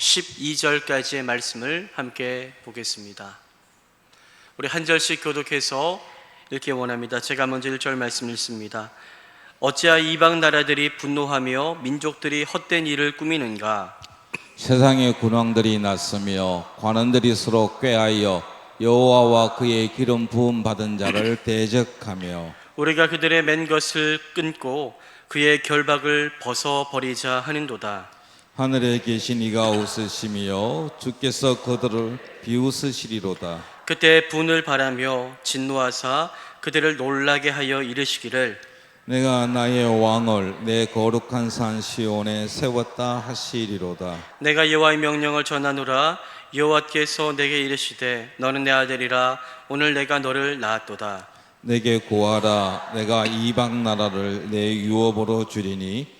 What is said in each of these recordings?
12절까지의 말씀을 함께 보겠습니다. 우리 한 절씩 교독해서 읽기 원합니다. 제가 먼저 1절 말씀 읽습니다. 어찌하 이방 나라들이 분노하며 민족들이 헛된 일을 꾸미는가? 세상의 군왕들이 났으며 관원들이 서로 꾀하여 여호와와 그의 기름 부음 받은 자를 대적하며 우리가 그들의 맨 것을 끊고 그의 결박을 벗어 버리자 하는도다. 하늘에 계신 이가 웃으시며 주께서 그들을 비웃으시리로다. 그때 분을 바라며 진노하사 그들을 놀라게 하여 이르시기를 내가 나의 왕을 내 거룩한 산 시온에 세웠다 하시리로다. 내가 여호와의 명령을 전하노라. 여호와께서 내게 이르시되 너는 내 아들이라. 오늘 내가 너를 낳았도다. 내게 구하라. 내가 이방 나라를 내 유업으로 주리니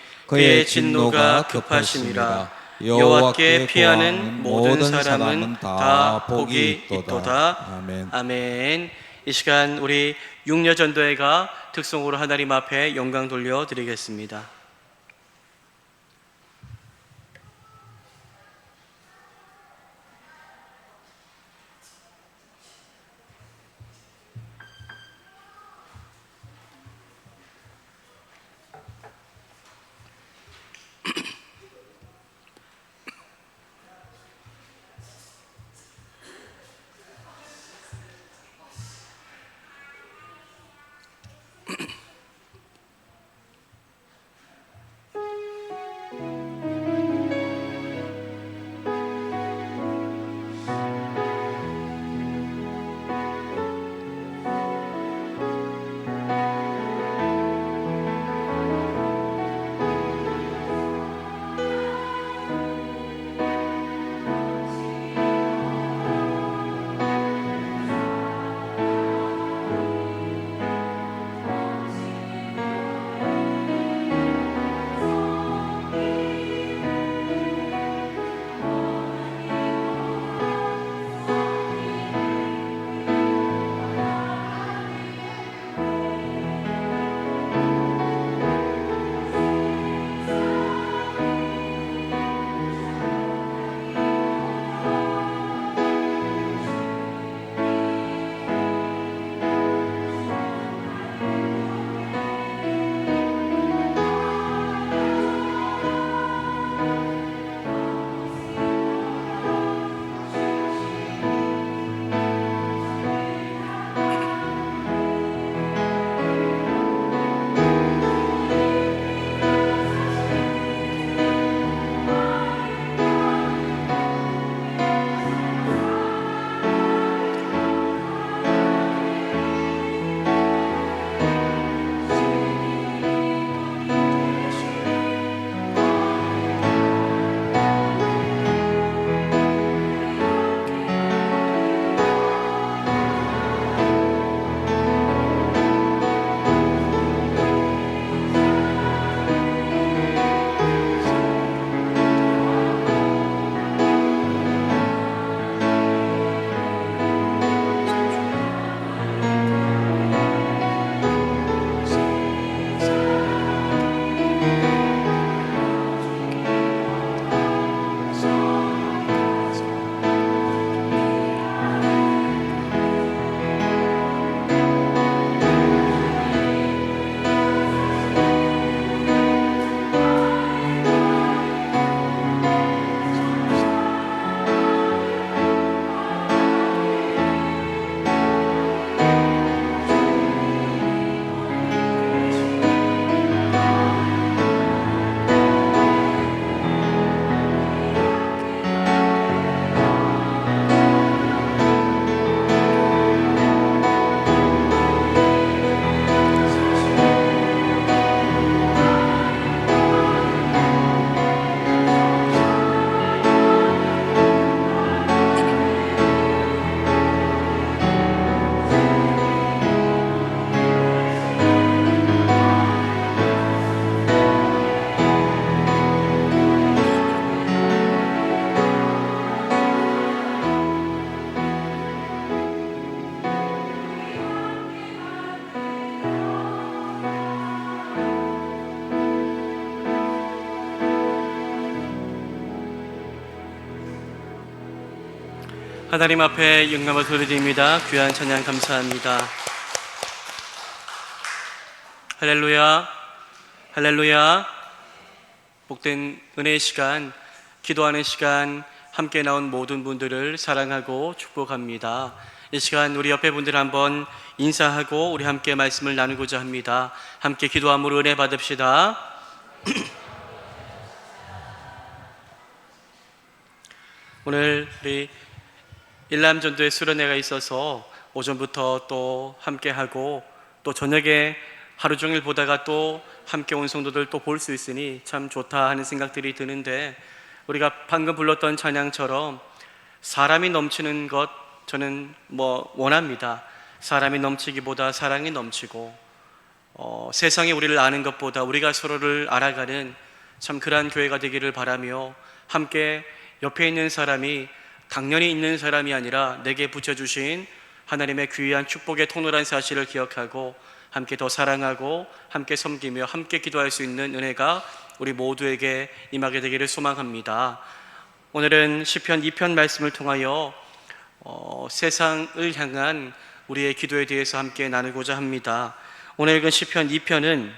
그의 진노가 급하심이라 여호와께 피하는 모든 사람은 다 복이 있도다. 아멘. 아멘. 이 시간 우리 육려전도회가 특성으로 하나님 앞에 영광 돌려 드리겠습니다 하나님 앞에 영광을 돌려드립니다. 귀한 찬양 감사합니다. 할렐루야, 할렐루야. 복된 은혜의 시간, 기도하는 시간, 함께 나온 모든 분들을 사랑하고 축복합니다. 이 시간 우리 옆에 분들 한번 인사하고 우리 함께 말씀을 나누고자 합니다. 함께 기도함으로 은혜 받읍시다. 오늘 우리 일남 전도에 수련회가 있어서 오전부터 또 함께 하고 또 저녁에 하루 종일 보다가 또 함께 온 성도들 또 볼 수 있으니 참 좋다 하는 생각들이 드는데 우리가 방금 불렀던 찬양처럼 사람이 넘치는 것 저는 뭐 원합니다. 사람이 넘치기보다 사랑이 넘치고 어, 세상이 우리를 아는 것보다 우리가 서로를 알아가는 참 그러한 교회가 되기를 바라며 함께 옆에 있는 사람이 당연히 있는 사람이 아니라 내게 붙여주신 하나님의 귀한 축복의 통로란 사실을 기억하고 함께 더 사랑하고 함께 섬기며 함께 기도할 수 있는 은혜가 우리 모두에게 임하게 되기를 소망합니다. 오늘은 시편 2편 말씀을 통하여 어, 세상을 향한 우리의 기도에 대해서 함께 나누고자 합니다. 오늘 읽은 시편 2편은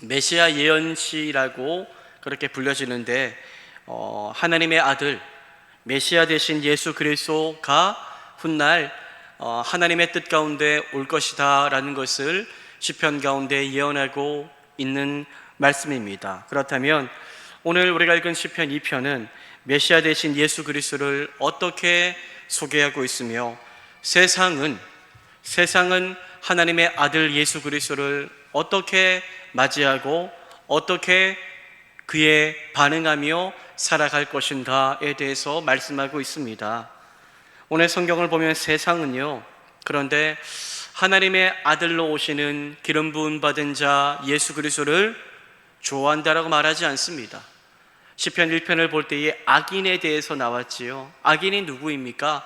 메시아 예언시라고 그렇게 불려지는데 어, 하나님의 아들 메시아 대신 예수 그리스도가 훗날 어, 하나님의 뜻 가운데 올 것이다라는 것을 시편 가운데 예언하고 있는 말씀입니다. 그렇다면 오늘 우리가 읽은 시편 2편은 메시아 대신 예수 그리스도를 어떻게 소개하고 있으며 세상은 세상은 하나님의 아들 예수 그리스도를 어떻게 맞이하고 어떻게 그에 반응하며 살아갈 것인가에 대해서 말씀하고 있습니다. 오늘 성경을 보면 세상은요, 그런데 하나님의 아들로 오시는 기름 부음 받은 자 예수 그리스도를 좋아한다라고 말하지 않습니다. 시편 1편을 볼 때에 악인에 대해서 나왔지요. 악인이 누구입니까?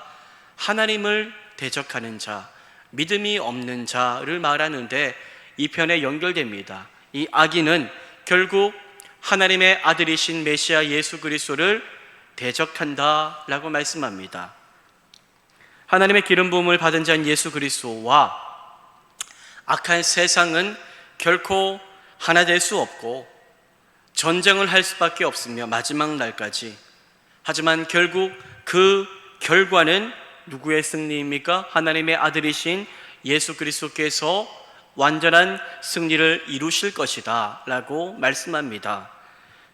하나님을 대적하는 자, 믿음이 없는 자를 말하는데 이 편에 연결됩니다. 이 악인은 결국 하나님의 아들이신 메시아 예수 그리스도를 대적한다라고 말씀합니다. 하나님의 기름 부음을 받은 자인 예수 그리스도와 악한 세상은 결코 하나 될 수 없고 전쟁을 할 수밖에 없으며 마지막 날까지 하지만 결국 그 결과는 누구의 승리입니까? 하나님의 아들이신 예수 그리스도께서 완전한 승리를 이루실 것이다 라고 말씀합니다.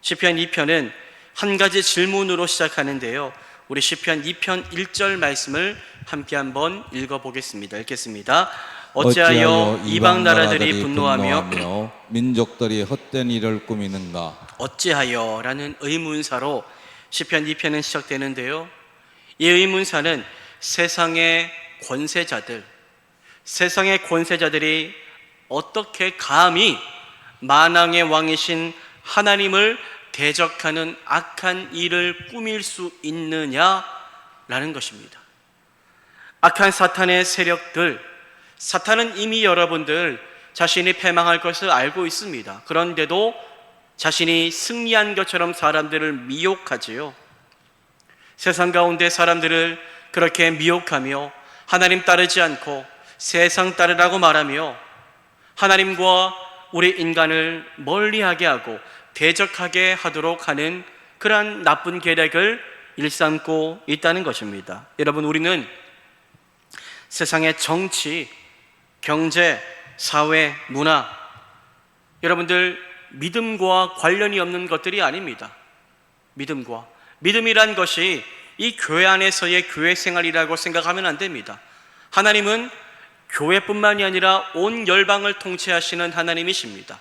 시편 2편은 한 가지 질문으로 시작하는데요. 우리 시편 2편 1절 말씀을 함께 한번 읽어 보겠습니다. 읽겠습니다. 어찌하여 이방 나라들이 분노하며 민족들이 헛된 일을 꾸미는가 어찌하여라는 의문사로 시편 2편은 시작되는데요. 이 의문사는 세상의 권세자들, 세상의 권세자들이 어떻게 감히 만왕의 왕이신 하나님을 대적하는 악한 일을 꾸밀 수 있느냐라는 것입니다. 악한 사탄의 세력들, 사탄은 이미 여러분들 자신이 패망할 것을 알고 있습니다. 그런데도 자신이 승리한 것처럼 사람들을 미혹하지요. 세상 가운데 사람들을 그렇게 미혹하며 하나님 따르지 않고 세상 따르라고 말하며 하나님과 우리 인간을 멀리하게 하고 대적하게 하도록 하는 그러한 나쁜 계략을 일삼고 있다는 것입니다. 여러분, 우리는 세상의 정치, 경제, 사회, 문화, 여러분들 믿음과 관련이 없는 것들이 아닙니다. 믿음과. 믿음이란 것이 이 교회 안에서의 교회 생활이라고 생각하면 안 됩니다. 하나님은 교회뿐만이 아니라 온 열방을 통치하시는 하나님이십니다.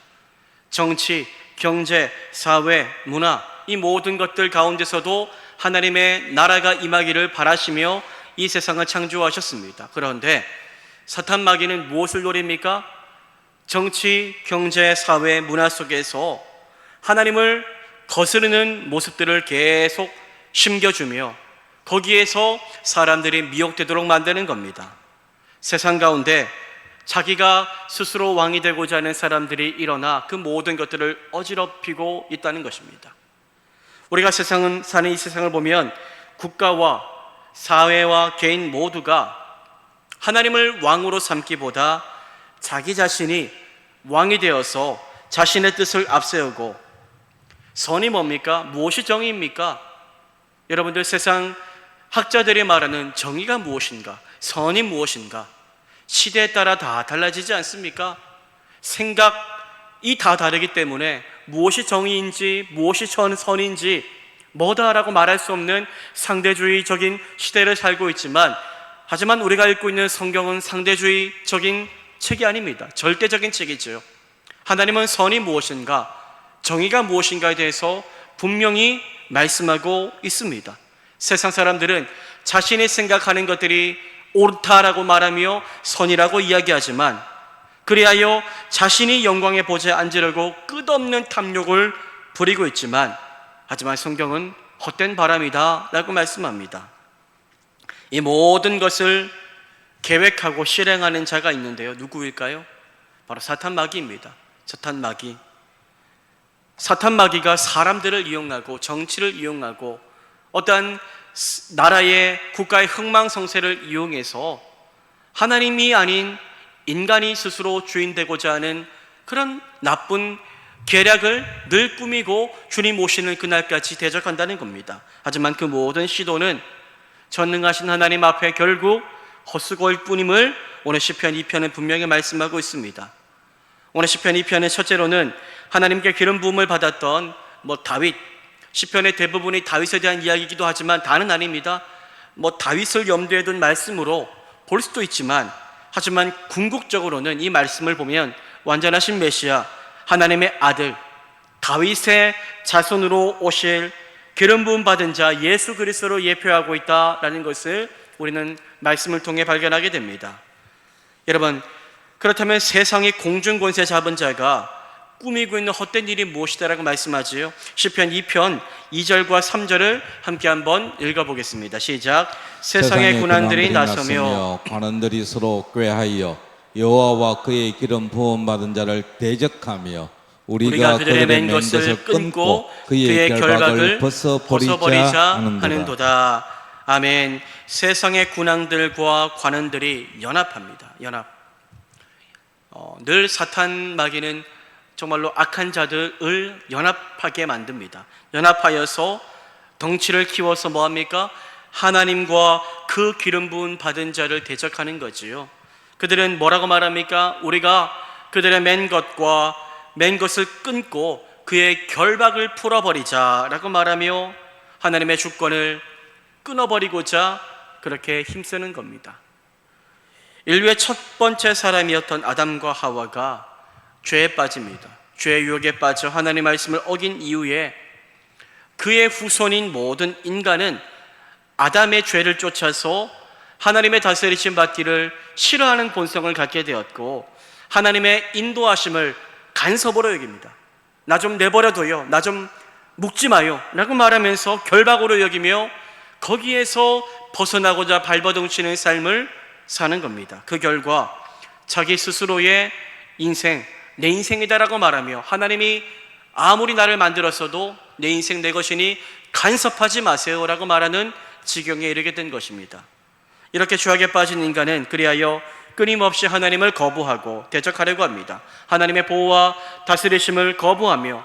정치, 경제, 사회, 문화, 이 모든 것들 가운데서도 하나님의 나라가 임하기를 바라시며 이 세상을 창조하셨습니다. 그런데 사탄 마귀는 무엇을 노립니까? 정치, 경제, 사회, 문화 속에서 하나님을 거스르는 모습들을 계속 심겨주며 거기에서 사람들이 미혹되도록 만드는 겁니다. 세상 가운데 자기가 스스로 왕이 되고자 하는 사람들이 일어나 그 모든 것들을 어지럽히고 있다는 것입니다. 우리가 세상은 사는 이 세상을 보면 국가와 사회와 개인 모두가 하나님을 왕으로 삼기보다 자기 자신이 왕이 되어서 자신의 뜻을 앞세우고 선이 뭡니까? 무엇이 정의입니까? 여러분들 세상 학자들이 말하는 정의가 무엇인가? 선이 무엇인가? 시대에 따라 다 달라지지 않습니까? 생각이 다 다르기 때문에 무엇이 정의인지 무엇이 전 선인지 뭐다라고 말할 수 없는 상대주의적인 시대를 살고 있지만 하지만 우리가 읽고 있는 성경은 상대주의적인 책이 아닙니다. 절대적인 책이죠. 하나님은 선이 무엇인가, 정의가 무엇인가에 대해서 분명히 말씀하고 있습니다. 세상 사람들은 자신이 생각하는 것들이 옳다라고 말하며 선이라고 이야기하지만 그리하여 자신이 영광에 보좌에 앉으려고 끝없는 탐욕을 부리고 있지만 하지만 성경은 헛된 바람이다라고 말씀합니다. 이 모든 것을 계획하고 실행하는 자가 있는데요. 누구일까요? 바로 사탄 마귀입니다. 사탄 마귀. 사탄 마귀가 사람들을 이용하고 정치를 이용하고 어떠한 나라의 국가의 흥망성쇠를 이용해서 하나님이 아닌 인간이 스스로 주인 되고자 하는 그런 나쁜 계략을 늘 꾸미고 주님 오시는 그날까지 대적한다는 겁니다. 하지만 그 모든 시도는 전능하신 하나님 앞에 결국 헛수고일 뿐임을 오늘 시편 2편은 분명히 말씀하고 있습니다. 오늘 시편 2편의 첫째로는 하나님께 기름 부음을 받았던 뭐 다윗 시편의 대부분이 다윗에 대한 이야기이기도 하지만 다는 아닙니다. 뭐 다윗을 염두에 둔 말씀으로 볼 수도 있지만 하지만 궁극적으로는 이 말씀을 보면 완전하신 메시아 하나님의 아들 다윗의 자손으로 오실 기름 부음 받은 자 예수 그리스도로 예표하고 있다라는 것을 우리는 말씀을 통해 발견하게 됩니다. 여러분 그렇다면 세상의 공중 권세 잡은 자가 꾸미고 있는 헛된 일이 무엇이다라고 말씀하지요. 시편 2편 2절과 3절을 함께 한번 읽어 보겠습니다. 시작. 세상의 군환들이 나서며 관원들이 서로 꾀하여 여호와와 그의 기름 부음 받은 자를 대적하며 우리가 우리가 그들의 맨 것을 끊고 그의 결박을 벗어버리자. 하는도다. 아멘. 세상의 군왕들과 관원들이 연합합니다. 연합. 어, 늘 사탄 마귀는 정말로 악한 자들을 연합하게 만듭니다. 연합하여서 덩치를 키워서 뭐합니까? 하나님과 그 기름 부은 받은 자를 대적하는 거지요. 그들은 뭐라고 말합니까? 우리가 그들의 맨 것과 맨 것을 끊고 그의 결박을 풀어버리자라고 말하며 하나님의 주권을 끊어버리고자 그렇게 힘쓰는 겁니다. 인류의 첫 번째 사람이었던 아담과 하와가 죄에 빠집니다. 죄의 유혹에 빠져 하나님의 말씀을 어긴 이후에 그의 후손인 모든 인간은 아담의 죄를 쫓아서 하나님의 다스리심 받기를 싫어하는 본성을 갖게 되었고 하나님의 인도하심을 간섭으로 여깁니다. 나 좀 내버려둬요. 나좀 묵지 마요. 라고 말하면서 결박으로 여기며 거기에서 벗어나고자 발버둥 치는 삶을 사는 겁니다. 그 결과 자기 스스로의 인생, 내 인생이다라고 말하며 하나님이 아무리 나를 만들었어도 내 인생 내 것이니 간섭하지 마세요라고 말하는 지경에 이르게 된 것입니다. 이렇게 죄악에 빠진 인간은 그리하여 끊임없이 하나님을 거부하고 대적하려고 합니다. 하나님의 보호와 다스리심을 거부하며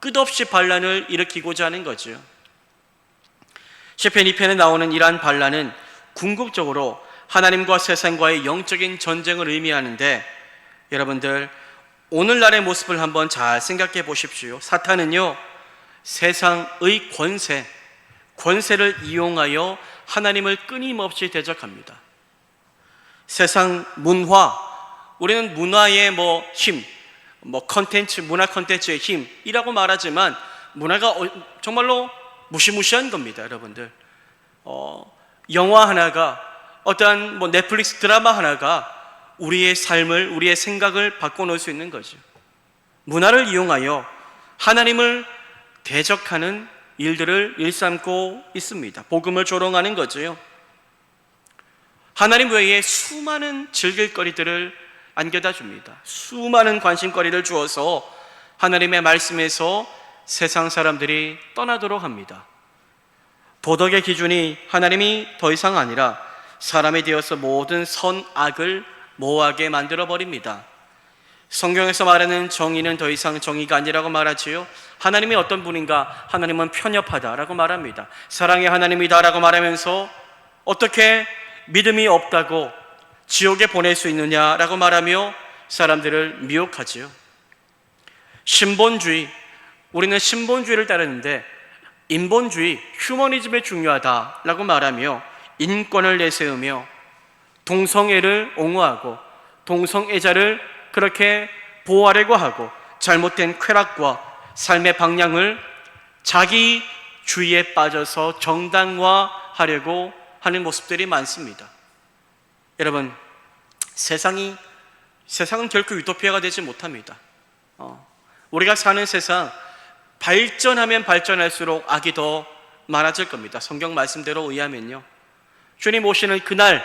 끝없이 반란을 일으키고자 하는 거죠. 시편 2편에 나오는 이러한 반란은 궁극적으로 하나님과 세상과의 영적인 전쟁을 의미하는데 여러분들 오늘날의 모습을 한번 잘 생각해 보십시오. 사탄은요, 세상의 권세, 권세를 이용하여 하나님을 끊임없이 대적합니다. 세상 문화, 우리는 문화의 뭐 힘, 뭐 컨텐츠, 문화 컨텐츠의 힘이라고 말하지만 문화가 어- 정말로 무시무시한 겁니다, 여러분들. 어, 영화 하나가 어떠한 뭐 넷플릭스 드라마 하나가 우리의 삶을, 우리의 생각을 바꿔놓을 수 있는 거죠. 문화를 이용하여 하나님을 대적하는 일들을 일삼고 있습니다. 복음을 조롱하는 거죠. 하나님 외에 수많은 즐길거리들을 안겨다 줍니다. 수많은 관심거리를 주어서 하나님의 말씀에서 세상 사람들이 떠나도록 합니다. 도덕의 기준이 하나님이 더 이상 아니라 사람이 되어서 모든 선악을 모호하게 만들어 버립니다. 성경에서 말하는 정의는 더 이상 정의가 아니라고 말하지요. 하나님이 어떤 분인가? 하나님은 편협하다라고 말합니다. 사랑의 하나님이다라고 말하면서 어떻게 믿음이 없다고 지옥에 보낼 수 있느냐라고 말하며 사람들을 미혹하지요. 신본주의, 우리는 신본주의를 따르는데 인본주의, 휴머니즘이 중요하다라고 말하며 인권을 내세우며 동성애를 옹호하고 동성애자를 그렇게 보호하려고 하고 잘못된 쾌락과 삶의 방향을 자기 주의에 빠져서 정당화하려고 하는 모습들이 많습니다. 여러분, 세상이 세상은 결코 유토피아가 되지 못합니다. 어, 우리가 사는 세상 발전하면 발전할수록 악이 더 많아질 겁니다. 성경 말씀대로 의하면요. 주님 오시는 그날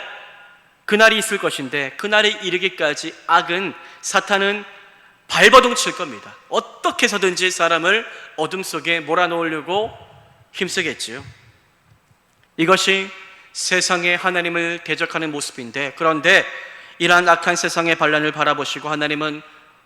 그날이 있을 것인데 그날에 이르기까지 악은 사탄은 발버둥 칠 겁니다. 어떻게 해서든지 사람을 어둠 속에 몰아넣으려고 힘쓰겠지요. 이것이 세상의 하나님을 대적하는 모습인데 그런데 이러한 악한 세상의 반란을 바라보시고 하나님은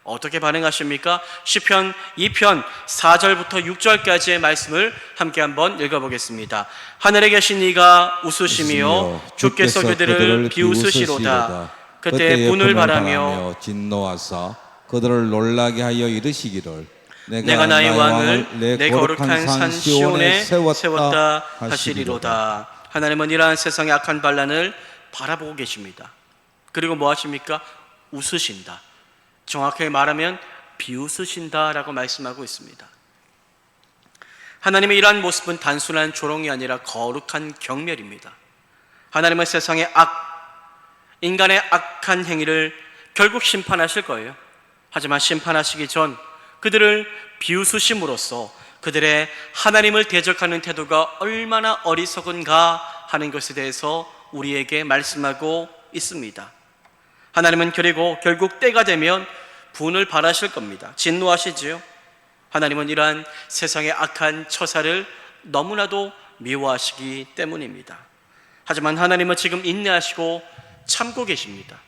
어떻게 반응하십니까? 시편 2편 4절부터 6절까지의 말씀을 함께 한번 읽어보겠습니다. 하늘에 계신 이가 웃으시며 주께서 그들을 비웃으시로다. 그때 분을 바라며 진노하사 그들을 놀라게 하여 이르시기를 내가 나의 왕을 내 거룩한 산 시온에 세웠다 하시리로다. 하나님은 이러한 세상의 악한 반란을 바라보고 계십니다. 그리고 뭐 하십니까? 웃으신다. 정확하게 말하면 비웃으신다라고 말씀하고 있습니다. 하나님의 이러한 모습은 단순한 조롱이 아니라 거룩한 경멸입니다. 하나님은 세상의 악, 인간의 악한 행위를 결국 심판하실 거예요. 하지만 심판하시기 전 그들을 비웃으심으로써 그들의 하나님을 대적하는 태도가 얼마나 어리석은가 하는 것에 대해서 우리에게 말씀하고 있습니다. 하나님은 그리고 결국 때가 되면 분을 발하실 겁니다. 진노하시지요. 하나님은 이러한 세상의 악한 처사를 너무나도 미워하시기 때문입니다. 하지만 하나님은 지금 인내하시고 참고 계십니다.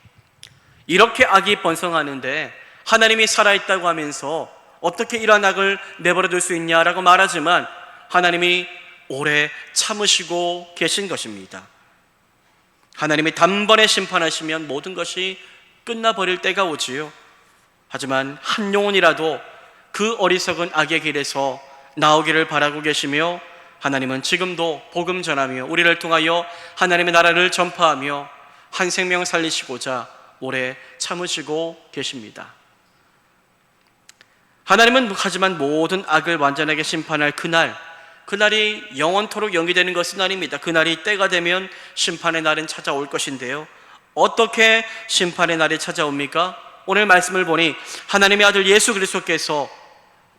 이렇게 악이 번성하는데 하나님이 살아있다고 하면서 어떻게 이러한 악을 내버려 둘 수 있냐라고 말하지만 하나님이 오래 참으시고 계신 것입니다. 하나님이 단번에 심판하시면 모든 것이 끝나버릴 때가 오지요. 하지만 한 영혼이라도 그 어리석은 악의 길에서 나오기를 바라고 계시며 하나님은 지금도 복음 전하며 우리를 통하여 하나님의 나라를 전파하며 한 생명 살리시고자 오래 참으시고 계십니다. 하나님은 하지만 모든 악을 완전하게 심판할 그날, 그날이 영원토록 연기되는 것은 아닙니다. 그날이 때가 되면 심판의 날은 찾아올 것인데요. 어떻게 심판의 날이 찾아옵니까? 오늘 말씀을 보니 하나님의 아들 예수 그리스도께서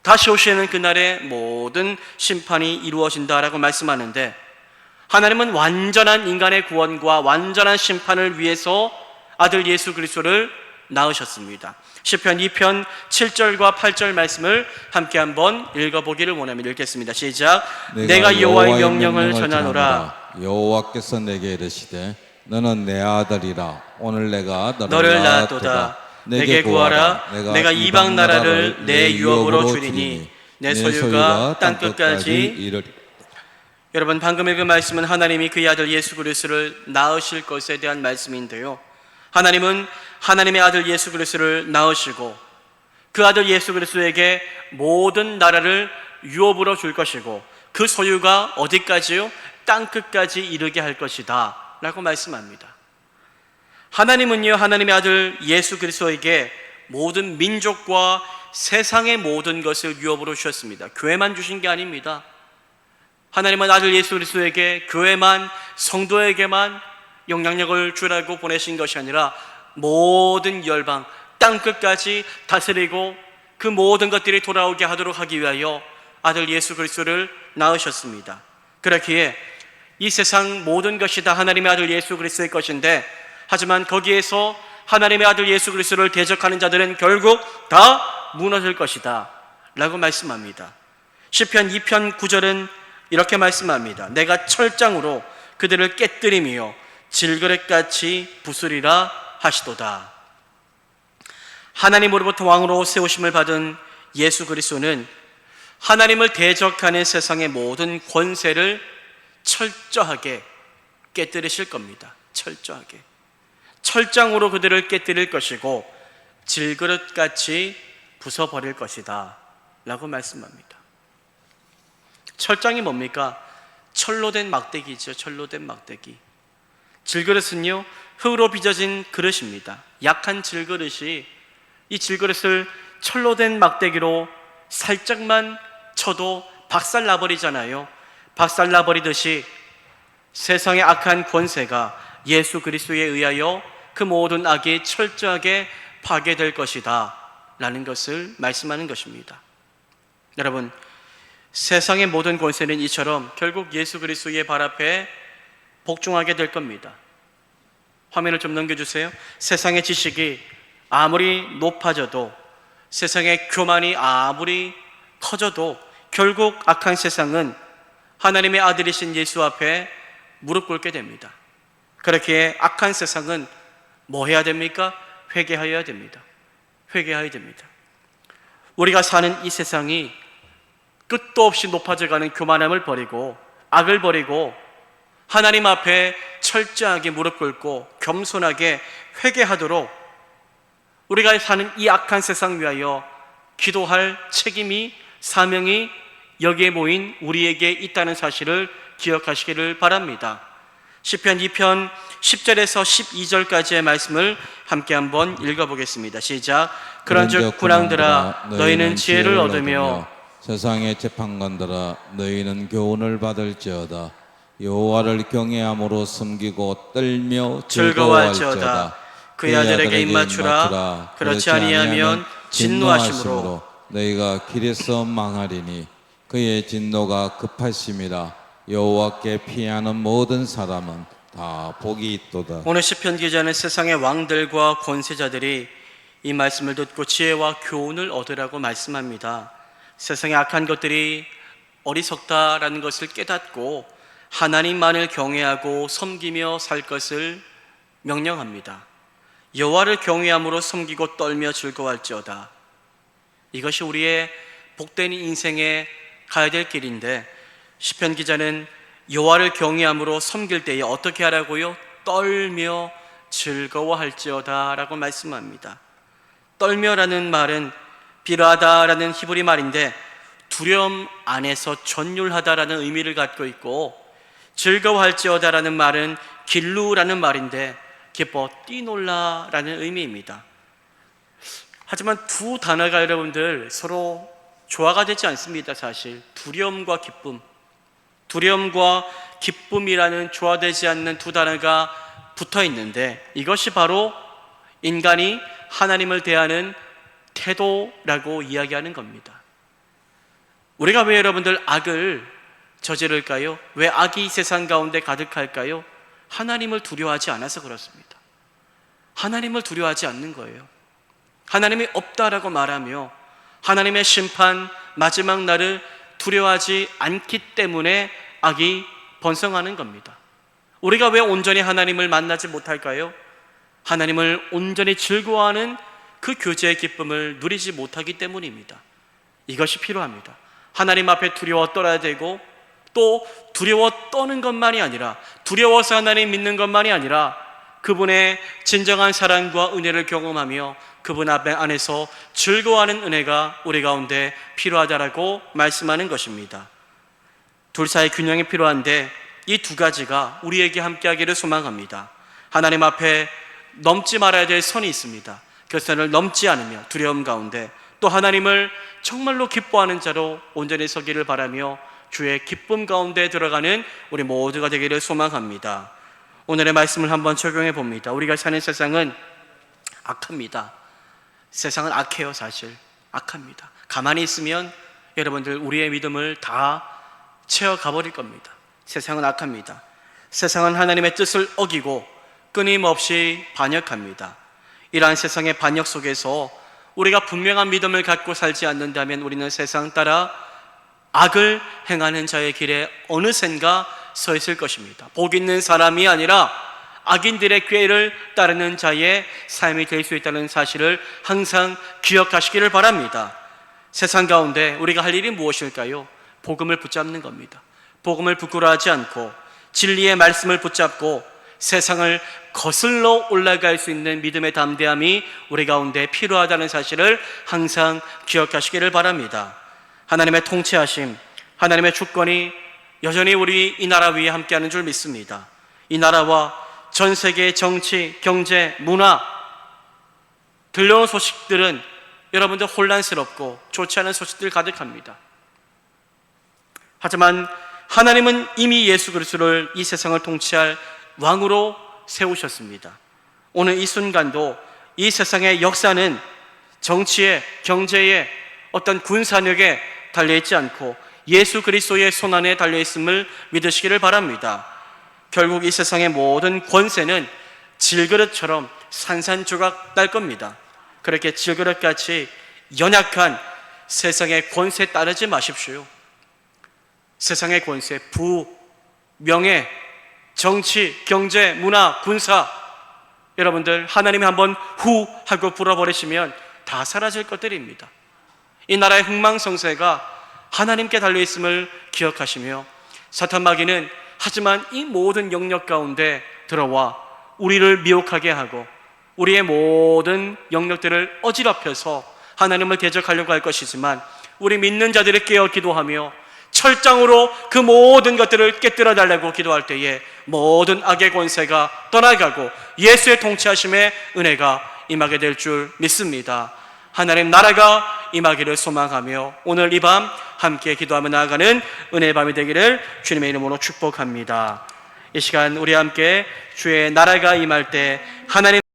다시 오시는 그날에 모든 심판이 이루어진다라고 말씀하는데 하나님은 완전한 인간의 구원과 완전한 심판을 위해서 아들 예수 그리스도를 낳으셨습니다. 시편 2편 7절과 8절 말씀을 함께 한번 읽어 보기를 원하며 읽겠습니다. 시작. 내가 여호와의 명령을 전하노라. 여호와께서 내게 이르시되 너는 내 아들이라 오늘 내가 너를, 낳았도다. 내게 구하라. 내가 이방 나라를 내 유업으로 주리니 내 소유가 땅 끝까지 이르리 여러분 방금 읽은 말씀은 하나님이 그의 아들 예수 그리스도를 낳으실 것에 대한 말씀인데요. 하나님은 하나님의 아들 예수 그리스도를 낳으시고 그 아들 예수 그리스도에게 모든 나라를 유업으로 줄 것이고 그 소유가 어디까지요? 땅 끝까지 이르게 할 것이다. 라고 말씀합니다. 하나님은요, 하나님의 아들 예수 그리스도에게 모든 민족과 세상의 모든 것을 유업으로 주셨습니다. 교회만 주신 게 아닙니다. 하나님은 아들 예수 그리스도에게 교회만 성도에게만 영향력을 주라고 보내신 것이 아니라 모든 열방 땅 끝까지 다스리고 그 모든 것들이 돌아오게 하도록 하기 위하여 아들 예수 그리스도를 낳으셨습니다. 그렇기에 이 세상 모든 것이 다 하나님의 아들 예수 그리스도의 것인데 하지만 거기에서 하나님의 아들 예수 그리스도를 대적하는 자들은 결국 다 무너질 것이다 라고 말씀합니다. 시편 2편 9절은 이렇게 말씀합니다. 내가 철장으로 그들을 깨뜨리며 질그릇같이 부수리라 하시도다. 하나님으로부터 왕으로 세우심을 받은 예수 그리스도는 하나님을 대적하는 세상의 모든 권세를 철저하게 깨뜨리실 겁니다. 철저하게. 철장으로 그들을 깨뜨릴 것이고 질그릇같이 부숴버릴 것이다. 라고 말씀합니다. 철장이 뭡니까? 철로 된 막대기죠. 철로 된 막대기. 질그릇은요, 흙으로 빚어진 그릇입니다. 약한 질그릇이 이 질그릇을 철로 된 막대기로 살짝만 쳐도 박살 나버리잖아요. 박살 나버리듯이 세상의 악한 권세가 예수 그리스도에 의하여 그 모든 악이 철저하게 파괴될 것이다. 라는 것을 말씀하는 것입니다. 여러분, 세상의 모든 권세는 이처럼 결국 예수 그리스도의 발 앞에 복종하게 될 겁니다. 화면을 좀 넘겨주세요. 세상의 지식이 아무리 높아져도 세상의 교만이 아무리 커져도 결국 악한 세상은 하나님의 아들이신 예수 앞에 무릎 꿇게 됩니다. 그렇게 악한 세상은 뭐 해야 됩니까? 회개하여야 됩니다. 회개해야 됩니다. 우리가 사는 이 세상이 끝도 없이 높아져가는 교만함을 버리고 악을 버리고 하나님 앞에 철저하게 무릎 꿇고 겸손하게 회개하도록 우리가 사는 이 악한 세상 위하여 기도할 책임이 사명이 여기에 모인 우리에게 있다는 사실을 기억하시기를 바랍니다. 시편 2편 10절에서 12절까지의 말씀을 함께 한번 읽어보겠습니다. 시작. 그런즉 군왕들아 너희는 지혜를 얻으며 세상의 재판관들아 너희는 교훈을 받을지어다 여호와를 경외함으로 섬기고 떨며. 즐거워할지어다 그의 아들에게 입맞추라. 그렇지 아니하면 진노하심으로 너희가 길에서 망하리니 그의 진노가 급하심이라 여호와께 피하는 모든 사람은 다 복이 있도다 오늘 시편 기자는 세상의 왕들과 권세자들이 이 말씀을 듣고 지혜와 교훈을 얻으라고 말씀합니다. 세상의 악한 것들이 어리석다라는 것을 깨닫고 하나님만을 경외하고 섬기며 살 것을 명령합니다. 여호와를 경외함으로 섬기고 떨며 즐거워할지어다. 이것이 우리의 복된 인생에 가야 될 길인데 시편 기자는 여호와를 경외함으로 섬길 때에 어떻게 하라고요? 떨며 즐거워할지어다라고 말씀합니다. 떨며라는 말은 비라하다라는 히브리 말인데 두려움 안에서 전율하다라는 의미를 갖고 있고 즐거워할지어다라는 말은 길루라는 말인데 기뻐 뛰놀라라는 의미입니다. 하지만 두 단어가 여러분들 서로 조화가 되지 않습니다, 사실. 두려움과 기쁨. 두려움과 기쁨이라는 조화되지 않는 두 단어가 붙어 있는데 이것이 바로 인간이 하나님을 대하는 태도라고 이야기하는 겁니다. 우리가 왜 여러분들 악을 저지를까요? 왜 악이 세상 가운데 가득할까요? 하나님을 두려워하지 않아서 그렇습니다. 하나님을 두려워하지 않는 거예요. 하나님이 없다라고 말하며 하나님의 심판 마지막 날을 두려워하지 않기 때문에 악이 번성하는 겁니다. 우리가 왜 온전히 하나님을 만나지 못할까요? 하나님을 온전히 즐거워하는 그 교제의 기쁨을 누리지 못하기 때문입니다. 이것이 필요합니다. 하나님 앞에 두려워 떨어야 되고 또 두려워 떠는 것만이 아니라 두려워서 하나님 믿는 것만이 아니라 그분의 진정한 사랑과 은혜를 경험하며 그분 앞에 안에서 즐거워하는 은혜가 우리 가운데 필요하다라고 말씀하는 것입니다. 둘 사이 균형이 필요한데 이 두 가지가 우리에게 함께하기를 소망합니다. 하나님 앞에 넘지 말아야 될 선이 있습니다. 그 선을 넘지 않으며 두려움 가운데 또 하나님을 정말로 기뻐하는 자로 온전히 서기를 바라며 주의 기쁨 가운데 들어가는 우리 모두가 되기를 소망합니다. 오늘의 말씀을 한번 적용해 봅니다. 우리가 사는 세상은 악합니다. 세상은 악해요, 사실. 악합니다. 가만히 있으면 여러분들 우리의 믿음을 다 채워가 버릴 겁니다. 세상은 악합니다. 세상은 하나님의 뜻을 어기고 끊임없이 반역합니다. 이러한 세상의 반역 속에서 우리가 분명한 믿음을 갖고 살지 않는다면 우리는 세상 따라 악을 행하는 자의 길에 어느샌가 서 있을 것입니다. 복 있는 사람이 아니라 악인들의 꾀를 따르는 자의 삶이 될 수 있다는 사실을 항상 기억하시기를 바랍니다. 세상 가운데 우리가 할 일이 무엇일까요? 복음을 붙잡는 겁니다. 복음을 부끄러워하지 않고 진리의 말씀을 붙잡고 세상을 거슬러 올라갈 수 있는 믿음의 담대함이 우리 가운데 필요하다는 사실을 항상 기억하시기를 바랍니다. 하나님의 통치하심, 하나님의 주권이 여전히 우리 이 나라 위에 함께하는 줄 믿습니다. 이 나라와 전 세계의 정치, 경제, 문화 들려온 소식들은 여러분들 혼란스럽고 좋지 않은 소식들 가득합니다. 하지만 하나님은 이미 예수 그리스도를 이 세상을 통치할 왕으로 세우셨습니다. 오늘 이 순간도 이 세상의 역사는 정치에, 경제에, 어떤 군사력에 달려있지 않고 예수 그리스도의 손안에 달려있음을 믿으시기를 바랍니다. 결국 이 세상의 모든 권세는 질그릇처럼 산산조각 날 겁니다. 그렇게 질그릇같이 연약한 세상의 권세에 따르지 마십시오. 세상의 권세, 부, 명예, 정치, 경제, 문화, 군사 여러분들 하나님이 한번 후 하고 불어버리시면 다 사라질 것들입니다. 이 나라의 흥망성쇠가 하나님께 달려 있음을 기억하시며 사탄 마귀는 하지만 이 모든 영역 가운데 들어와 우리를 미혹하게 하고 우리의 모든 영역들을 어지럽혀서 하나님을 대적하려고 할 것이지만 우리 믿는 자들이 깨어 기도하며 철장으로 그 모든 것들을 깨뜨려 달라고 기도할 때에 모든 악의 권세가 떠나가고 예수의 통치하심의 은혜가 임하게 될 줄 믿습니다. 하나님 나라가 임하기를 소망하며 오늘 이 밤 함께 기도하며 나아가는 은혜의 밤이 되기를 주님의 이름으로 축복합니다. 이 시간 우리 함께 주의 나라가 임할 때 하나님